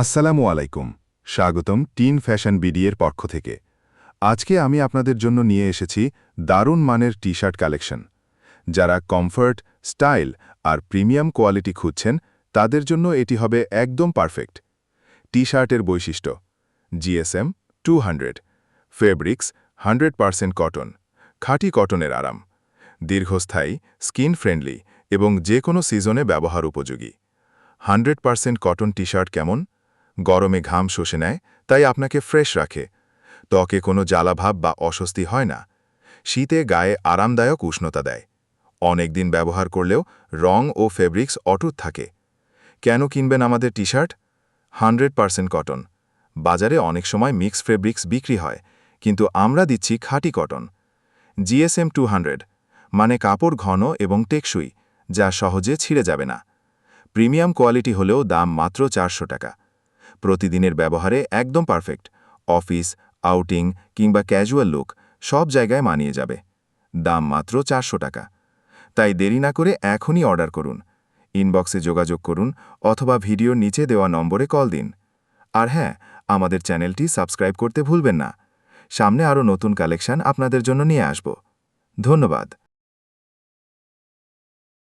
আসসালামু আলাইকুম। স্বাগতম টিন ফ্যাশন বিডিএর পক্ষ থেকে। আজকে আমি আপনাদের জন্য নিয়ে এসেছি দারুণ মানের টি শার্ট কালেকশন। যারা কমফর্ট, স্টাইল আর প্রিমিয়াম কোয়ালিটি খুঁজছেন, তাদের জন্য এটি হবে একদম পারফেক্ট। টি শার্টের বৈশিষ্ট্য GSM two hundred, fabrics hundred percent cotton, খাঁটি কটনের আরাম, দীর্ঘস্থায়ী, স্কিন ফ্রেন্ডলি এবং যে কোনো সিজনে ব্যবহার উপযোগী। Hundred percent cotton T shirt কেমন? গরমে ঘাম শোষে নেয়, তাই আপনাকে ফ্রেশ রাখে। ত্বকে কোনো জ্বালাভাব বা অস্বস্তি হয় না। শীতে গায়ে আরামদায়ক উষ্ণতা দেয়। অনেক দিন ব্যবহার করলেও রং ও ফেব্রিক্স অটুট থাকে। কেন কিনবেন আমাদের T shirt hundred percent cotton. বাজারে অনেক সময় মিক্স ফেব্রিক্স বিক্রি হয়, কিন্তু আমরা দিচ্ছি খাঁটি কটন। জিএসএম টু মানে কাপড় ঘন এবং টেকসই, যা সহজে ছিঁড়ে যাবে না। প্রিমিয়াম কোয়ালিটি হলেও দাম মাত্র চারশো টাকা। প্রতিদিনের ব্যবহারে একদম পারফেক্ট। অফিস, আউটিং কিংবা ক্যাজুয়াল লুক সব জায়গায় মানিয়ে যাবে। দাম মাত্র চারশো টাকা। তাই দেরি না করে এখনই অর্ডার করুন। ইনবক্সে যোগাযোগ করুন অথবা ভিডিওর নিচে দেওয়া নম্বরে কল দিন। আর হ্যাঁ আমাদের চ্যানেলটি সাবস্ক্রাইব করতে ভুলবেন না। সামনে আরও নতুন কালেকশন আপনাদের জন্য নিয়ে আসব। ধন্যবাদ।